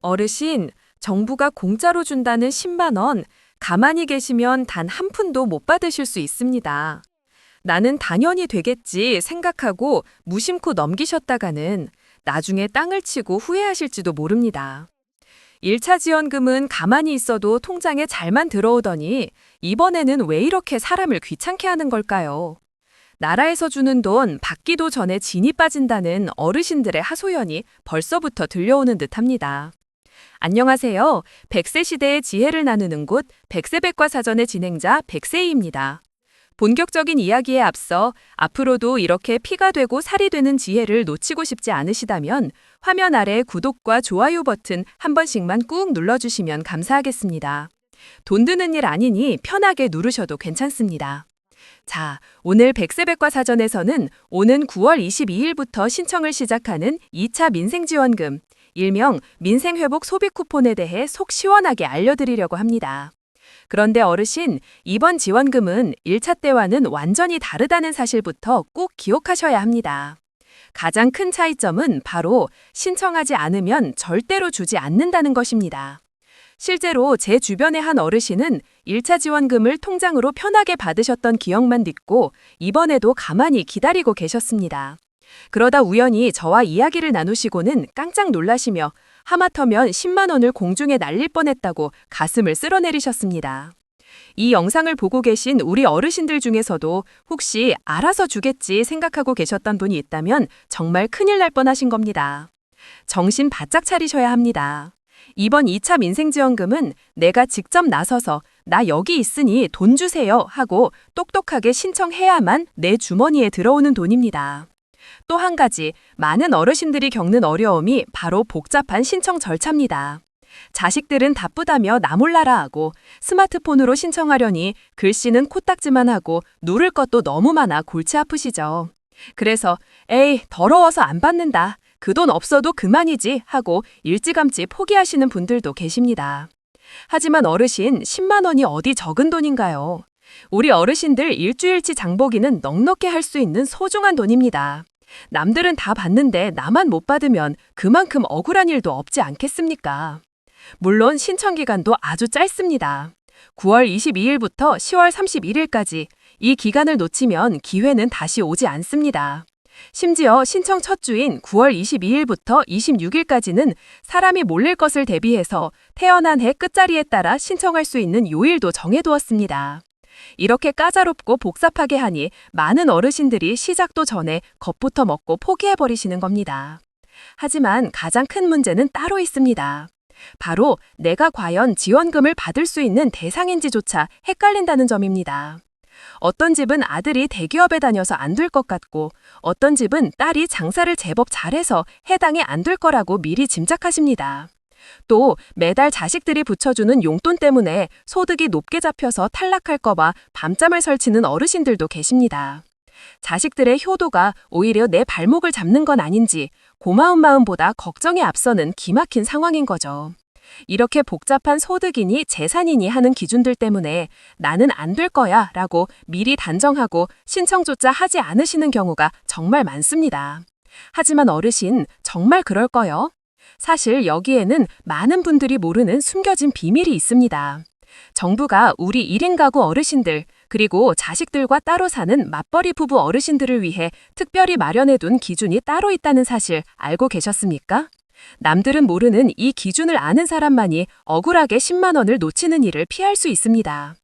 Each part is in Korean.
어르신, 정부가 공짜로 준다는 10만 원, 가만히 계시면 단 한 푼도 못 받으실 수 있습니다. 나는 당연히 되겠지 생각하고 무심코 넘기셨다가는 나중에 땅을 치고 후회하실지도 모릅니다. 1차 지원금은 가만히 있어도 통장에 잘만 들어오더니 이번에는 왜 이렇게 사람을 귀찮게 하는 걸까요? 나라에서 주는 돈 받기도 전에 진이 빠진다는 어르신들의 하소연이 벌써부터 들려오는 듯합니다. 안녕하세요. 100세 시대의 지혜를 나누는 곳 백세백과 사전의 진행자 백세희입니다. 본격적인 이야기에 앞서 앞으로도 이렇게 피가 되고 살이 되는 지혜를 놓치고 싶지 않으시다면 화면 아래 구독과 좋아요 버튼 한 번씩만 꾹 눌러주시면 감사하겠습니다. 돈 드는 일 아니니 편하게 누르셔도 괜찮습니다. 자, 오늘 백세백과 사전에서는 오는 9월 22일부터 신청을 시작하는 2차 민생지원금, 일명 민생회복 소비 쿠폰에 대해 속 시원하게 알려드리려고 합니다. 그런데 어르신, 이번 지원금은 1차 때와는 완전히 다르다는 사실부터 꼭 기억하셔야 합니다. 가장 큰 차이점은 바로 신청하지 않으면 절대로 주지 않는다는 것입니다. 실제로 제 주변의 한 어르신은 1차 지원금을 통장으로 편하게 받으셨던 기억만 믿고 이번에도 가만히 기다리고 계셨습니다. 그러다 우연히 저와 이야기를 나누시고는 깜짝 놀라시며 하마터면 10만 원을 공중에 날릴 뻔했다고 가슴을 쓸어내리셨습니다. 이 영상을 보고 계신 우리 어르신들 중에서도 혹시 알아서 주겠지 생각하고 계셨던 분이 있다면 정말 큰일 날 뻔하신 겁니다. 정신 바짝 차리셔야 합니다. 이번 2차 민생지원금은 내가 직접 나서서 나 여기 있으니 돈 주세요 하고 똑똑하게 신청해야만 내 주머니에 들어오는 돈입니다. 또 한 가지, 많은 어르신들이 겪는 어려움이 바로 복잡한 신청 절차입니다. 자식들은 바쁘다며 나 몰라라 하고 스마트폰으로 신청하려니 글씨는 코딱지만 하고 누를 것도 너무 많아 골치 아프시죠. 그래서 에이 더러워서 안 받는다. 그 돈 없어도 그만이지 하고 일찌감치 포기하시는 분들도 계십니다. 하지만 어르신 10만 원이 어디 적은 돈인가요? 우리 어르신들 일주일치 장보기는 넉넉히 할 수 있는 소중한 돈입니다. 남들은 다 받는데 나만 못 받으면 그만큼 억울한 일도 없지 않겠습니까? 물론 신청 기간도 아주 짧습니다. 9월 22일부터 10월 31일까지 이 기간을 놓치면 기회는 다시 오지 않습니다. 심지어 신청 첫 주인 9월 22일부터 26일까지는 사람이 몰릴 것을 대비해서 태어난 해 끝자리에 따라 신청할 수 있는 요일도 정해두었습니다. 이렇게 까다롭고 복잡하게 하니 많은 어르신들이 시작도 전에 겁부터 먹고 포기해버리시는 겁니다. 하지만 가장 큰 문제는 따로 있습니다. 바로 내가 과연 지원금을 받을 수 있는 대상인지조차 헷갈린다는 점입니다. 어떤 집은 아들이 대기업에 다녀서 안 될 것 같고 어떤 집은 딸이 장사를 제법 잘해서 해당이 안 될 거라고 미리 짐작하십니다. 또 매달 자식들이 붙여주는 용돈 때문에 소득이 높게 잡혀서 탈락할까봐 밤잠을 설치는 어르신들도 계십니다. 자식들의 효도가 오히려 내 발목을 잡는 건 아닌지 고마운 마음보다 걱정이 앞서는 기막힌 상황인 거죠. 이렇게 복잡한 소득이니 재산이니 하는 기준들 때문에 나는 안 될 거야 라고 미리 단정하고 신청조차 하지 않으시는 경우가 정말 많습니다. 하지만 어르신, 정말 그럴까요? 사실 여기에는 많은 분들이 모르는 숨겨진 비밀이 있습니다. 정부가 우리 1인 가구 어르신들, 그리고 자식들과 따로 사는 맞벌이 부부 어르신들을 위해 특별히 마련해둔 기준이 따로 있다는 사실 알고 계셨습니까? 남들은 모르는 이 기준을 아는 사람만이 억울하게 10만 원을 놓치는 일을 피할 수 있습니다.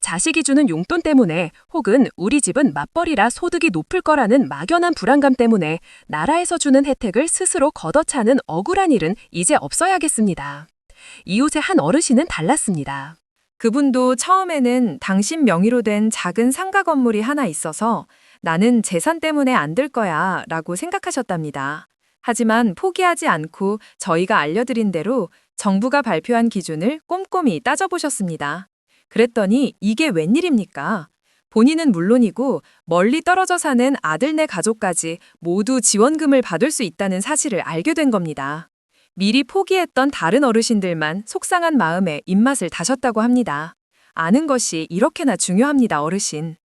자식이 주는 용돈 때문에 혹은 우리 집은 맞벌이라 소득이 높을 거라는 막연한 불안감 때문에 나라에서 주는 혜택을 스스로 걷어차는 억울한 일은 이제 없어야겠습니다. 이웃의 한 어르신은 달랐습니다. 그분도 처음에는 당신 명의로 된 작은 상가 건물이 하나 있어서 나는 재산 때문에 안 될 거야 라고 생각하셨답니다. 하지만 포기하지 않고 저희가 알려드린 대로 정부가 발표한 기준을 꼼꼼히 따져보셨습니다. 그랬더니 이게 웬일입니까? 본인은 물론이고 멀리 떨어져 사는 아들네 가족까지 모두 지원금을 받을 수 있다는 사실을 알게 된 겁니다. 미리 포기했던 다른 어르신들만 속상한 마음에 입맛을 다셨다고 합니다. 아는 것이 이렇게나 중요합니다, 어르신.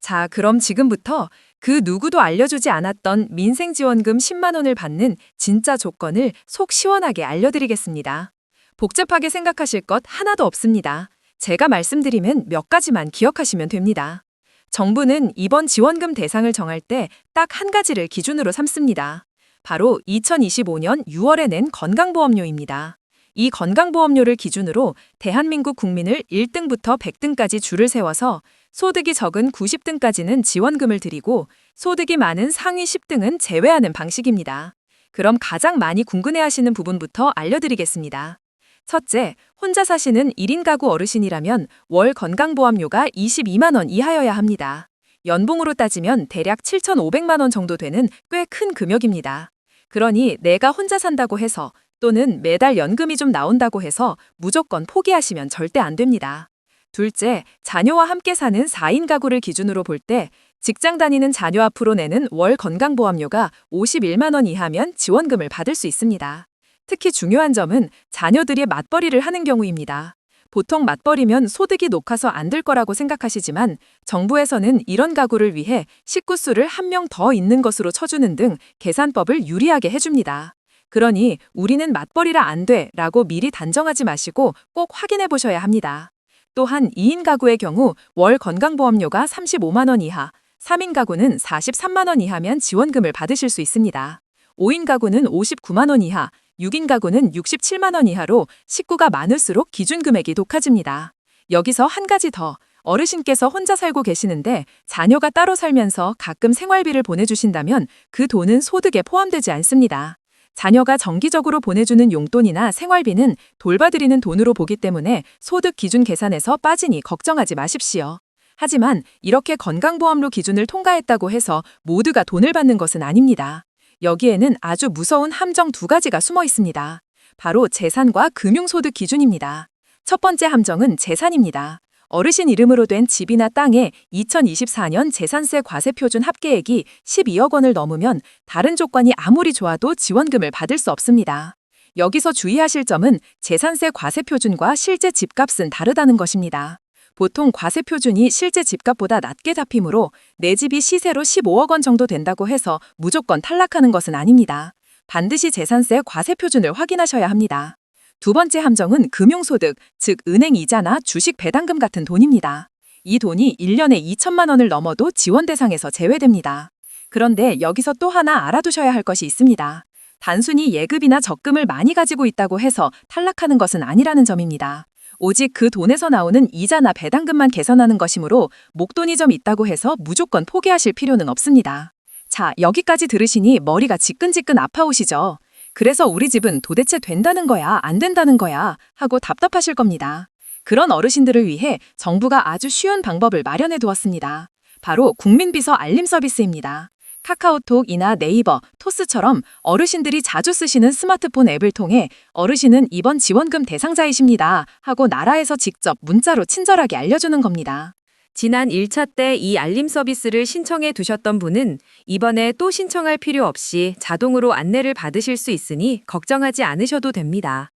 자, 그럼 지금부터 그 누구도 알려주지 않았던 민생지원금 10만 원을 받는 진짜 조건을 속 시원하게 알려드리겠습니다. 복잡하게 생각하실 것 하나도 없습니다. 제가 말씀드리면 몇 가지만 기억하시면 됩니다. 정부는 이번 지원금 대상을 정할 때 딱 한 가지를 기준으로 삼습니다. 바로 2025년 6월에 낸 건강보험료입니다. 이 건강보험료를 기준으로 대한민국 국민을 1등부터 100등까지 줄을 세워서 소득이 적은 90등까지는 지원금을 드리고 소득이 많은 상위 10등은 제외하는 방식입니다. 그럼 가장 많이 궁금해하시는 부분부터 알려드리겠습니다. 첫째, 혼자 사시는 1인 가구 어르신이라면 월 건강보험료가 22만 원 이하여야 합니다. 연봉으로 따지면 대략 7,500만 원 정도 되는 꽤 큰 금액입니다. 그러니 내가 혼자 산다고 해서 또는 매달 연금이 좀 나온다고 해서 무조건 포기하시면 절대 안 됩니다. 둘째, 자녀와 함께 사는 4인 가구를 기준으로 볼 때 직장 다니는 자녀 앞으로 내는 월 건강보험료가 51만 원 이하면 지원금을 받을 수 있습니다. 특히 중요한 점은 자녀들이 맞벌이를 하는 경우입니다. 보통 맞벌이면 소득이 높아서 안 될 거라고 생각하시지만 정부에서는 이런 가구를 위해 식구 수를 한 명 더 있는 것으로 쳐주는 등 계산법을 유리하게 해줍니다. 그러니 우리는 맞벌이라 안 돼 라고 미리 단정하지 마시고 꼭 확인해 보셔야 합니다. 또한 2인 가구의 경우 월 건강보험료가 35만 원 이하, 3인 가구는 43만 원 이하면 지원금을 받으실 수 있습니다. 5인 가구는 59만 원 이하, 6인 가구는 67만 원 이하로 식구가 많을수록 기준 금액이 높아집니다. 여기서 한 가지 더. 어르신께서 혼자 살고 계시는데 자녀가 따로 살면서 가끔 생활비를 보내주신다면 그 돈은 소득에 포함되지 않습니다. 자녀가 정기적으로 보내주는 용돈이나 생활비는 돌봐드리는 돈으로 보기 때문에 소득 기준 계산에서 빠지니 걱정하지 마십시오. 하지만 이렇게 건강보험료 기준을 통과했다고 해서 모두가 돈을 받는 것은 아닙니다. 여기에는 아주 무서운 함정 두 가지가 숨어 있습니다. 바로 재산과 금융소득 기준입니다. 첫 번째 함정은 재산입니다. 어르신 이름으로 된 집이나 땅에 2024년 재산세 과세 표준 합계액이 12억 원을 넘으면 다른 조건이 아무리 좋아도 지원금을 받을 수 없습니다. 여기서 주의하실 점은 재산세 과세 표준과 실제 집값은 다르다는 것입니다. 보통 과세 표준이 실제 집값보다 낮게 잡히므로 내 집이 시세로 15억 원 정도 된다고 해서 무조건 탈락하는 것은 아닙니다. 반드시 재산세 과세 표준을 확인하셔야 합니다. 두 번째 함정은 금융소득, 즉 은행 이자나 주식 배당금 같은 돈입니다. 이 돈이 1년에 2천만 원을 넘어도 지원 대상에서 제외됩니다. 그런데 여기서 또 하나 알아두셔야 할 것이 있습니다. 단순히 예급이나 적금을 많이 가지고 있다고 해서 탈락하는 것은 아니라는 점입니다. 오직 그 돈에서 나오는 이자나 배당금만 계산하는 것이므로 목돈이 좀 있다고 해서 무조건 포기하실 필요는 없습니다. 자, 여기까지 들으시니 머리가 지끈지끈 아파오시죠? 그래서 우리 집은 도대체 된다는 거야, 안 된다는 거야 하고 답답하실 겁니다. 그런 어르신들을 위해 정부가 아주 쉬운 방법을 마련해 두었습니다. 바로 국민비서 알림 서비스입니다. 카카오톡이나 네이버, 토스처럼 어르신들이 자주 쓰시는 스마트폰 앱을 통해 어르신은 이번 지원금 대상자이십니다 하고 나라에서 직접 문자로 친절하게 알려주는 겁니다. 지난 1차 때 이 알림 서비스를 신청해 두셨던 분은 이번에 또 신청할 필요 없이 자동으로 안내를 받으실 수 있으니 걱정하지 않으셔도 됩니다.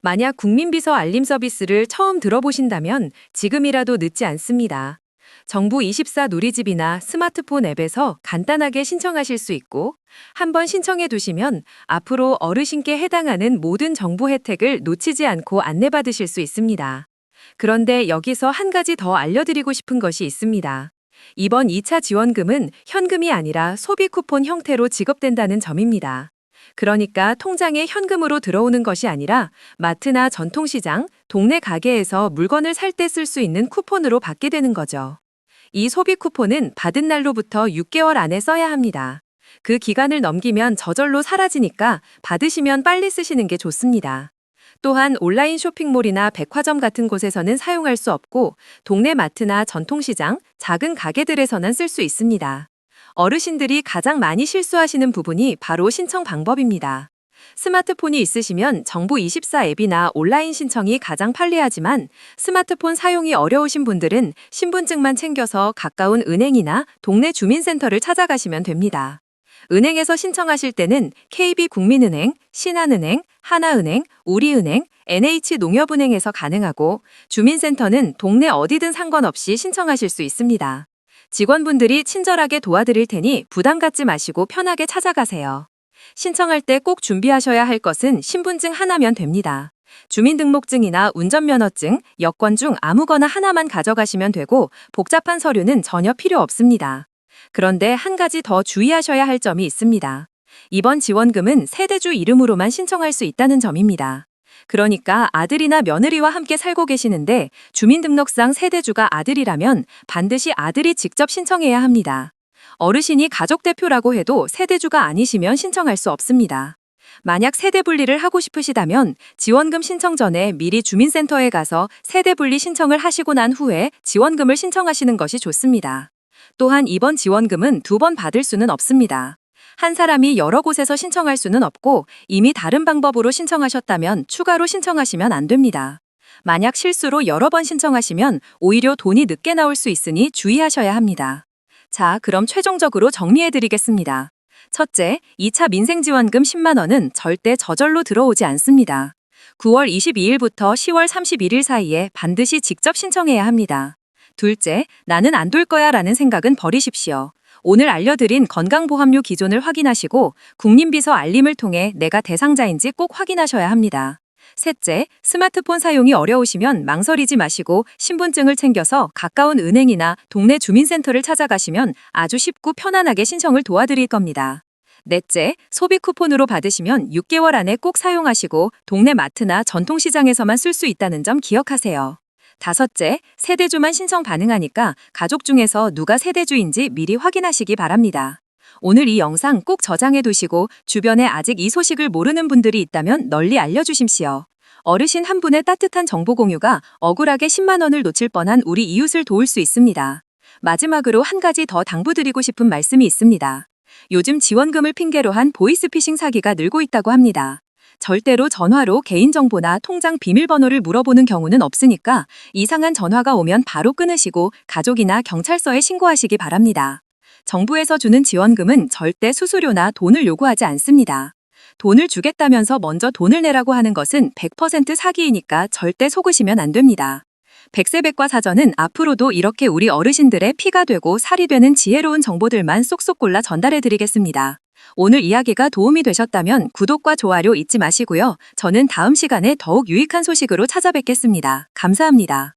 만약 국민비서 알림 서비스를 처음 들어보신다면 지금이라도 늦지 않습니다. 정부 24 누리집이나 스마트폰 앱에서 간단하게 신청하실 수 있고 한번 신청해 두시면 앞으로 어르신께 해당하는 모든 정보 혜택을 놓치지 않고 안내받으실 수 있습니다. 그런데 여기서 한 가지 더 알려드리고 싶은 것이 있습니다. 이번 2차 지원금은 현금이 아니라 소비 쿠폰 형태로 지급된다는 점입니다. 그러니까 통장에 현금으로 들어오는 것이 아니라 마트나 전통시장, 동네 가게에서 물건을 살 때 쓸 수 있는 쿠폰으로 받게 되는 거죠. 이 소비 쿠폰은 받은 날로부터 6개월 안에 써야 합니다. 그 기간을 넘기면 저절로 사라지니까 받으시면 빨리 쓰시는 게 좋습니다. 또한 온라인 쇼핑몰이나 백화점 같은 곳에서는 사용할 수 없고 동네 마트나 전통시장, 작은 가게들에서는 쓸 수 있습니다. 어르신들이 가장 많이 실수하시는 부분이 바로 신청 방법입니다. 스마트폰이 있으시면 정부24 앱이나 온라인 신청이 가장 편리하지만 스마트폰 사용이 어려우신 분들은 신분증만 챙겨서 가까운 은행이나 동네 주민센터를 찾아가시면 됩니다. 은행에서 신청하실 때는 KB국민은행, 신한은행, 하나은행, 우리은행, NH농협은행에서 가능하고 주민센터는 동네 어디든 상관없이 신청하실 수 있습니다. 직원분들이 친절하게 도와드릴 테니 부담 갖지 마시고 편하게 찾아가세요. 신청할 때 꼭 준비하셔야 할 것은 신분증 하나면 됩니다. 주민등록증이나 운전면허증, 여권 중 아무거나 하나만 가져가시면 되고 복잡한 서류는 전혀 필요 없습니다. 그런데 한 가지 더 주의하셔야 할 점이 있습니다. 이번 지원금은 세대주 이름으로만 신청할 수 있다는 점입니다. 그러니까 아들이나 며느리와 함께 살고 계시는데 주민등록상 세대주가 아들이라면 반드시 아들이 직접 신청해야 합니다. 어르신이 가족 대표라고 해도 세대주가 아니시면 신청할 수 없습니다. 만약 세대 분리를 하고 싶으시다면 지원금 신청 전에 미리 주민센터에 가서 세대 분리 신청을 하시고 난 후에 지원금을 신청하시는 것이 좋습니다. 또한 이번 지원금은 두 번 받을 수는 없습니다. 한 사람이 여러 곳에서 신청할 수는 없고 이미 다른 방법으로 신청하셨다면 추가로 신청하시면 안 됩니다. 만약 실수로 여러 번 신청하시면 오히려 돈이 늦게 나올 수 있으니 주의하셔야 합니다. 자, 그럼 최종적으로 정리해 드리겠습니다. 첫째, 2차 민생지원금 10만 원은 절대 저절로 들어오지 않습니다. 9월 22일부터 10월 31일 사이에 반드시 직접 신청해야 합니다. 둘째, 나는 안 돌 거야 라는 생각은 버리십시오. 오늘 알려드린 건강보험료 기존을 확인하시고 국민비서 알림을 통해 내가 대상자인지 꼭 확인하셔야 합니다. 셋째, 스마트폰 사용이 어려우시면 망설이지 마시고 신분증을 챙겨서 가까운 은행이나 동네 주민센터를 찾아가시면 아주 쉽고 편안하게 신청을 도와드릴 겁니다. 넷째, 소비 쿠폰으로 받으시면 6개월 안에 꼭 사용하시고 동네 마트나 전통시장에서만 쓸 수 있다는 점 기억하세요. 다섯째, 세대주만 신청 가능하니까 가족 중에서 누가 세대주인지 미리 확인하시기 바랍니다. 오늘 이 영상 꼭 저장해 두시고 주변에 아직 이 소식을 모르는 분들이 있다면 널리 알려주십시오. 어르신 한 분의 따뜻한 정보 공유가 억울하게 10만 원을 놓칠 뻔한 우리 이웃을 도울 수 있습니다. 마지막으로 한 가지 더 당부드리고 싶은 말씀이 있습니다. 요즘 지원금을 핑계로 한 보이스피싱 사기가 늘고 있다고 합니다. 절대로 전화로 개인정보나 통장 비밀번호를 물어보는 경우는 없으니까 이상한 전화가 오면 바로 끊으시고 가족이나 경찰서에 신고하시기 바랍니다. 정부에서 주는 지원금은 절대 수수료나 돈을 요구하지 않습니다. 돈을 주겠다면서 먼저 돈을 내라고 하는 것은 100% 사기이니까 절대 속으시면 안 됩니다. 백세백과 사전은 앞으로도 이렇게 우리 어르신들의 피가 되고 살이 되는 지혜로운 정보들만 쏙쏙 골라 전달해 드리겠습니다. 오늘 이야기가 도움이 되셨다면 구독과 좋아요 잊지 마시고요. 저는 다음 시간에 더욱 유익한 소식으로 찾아뵙겠습니다. 감사합니다.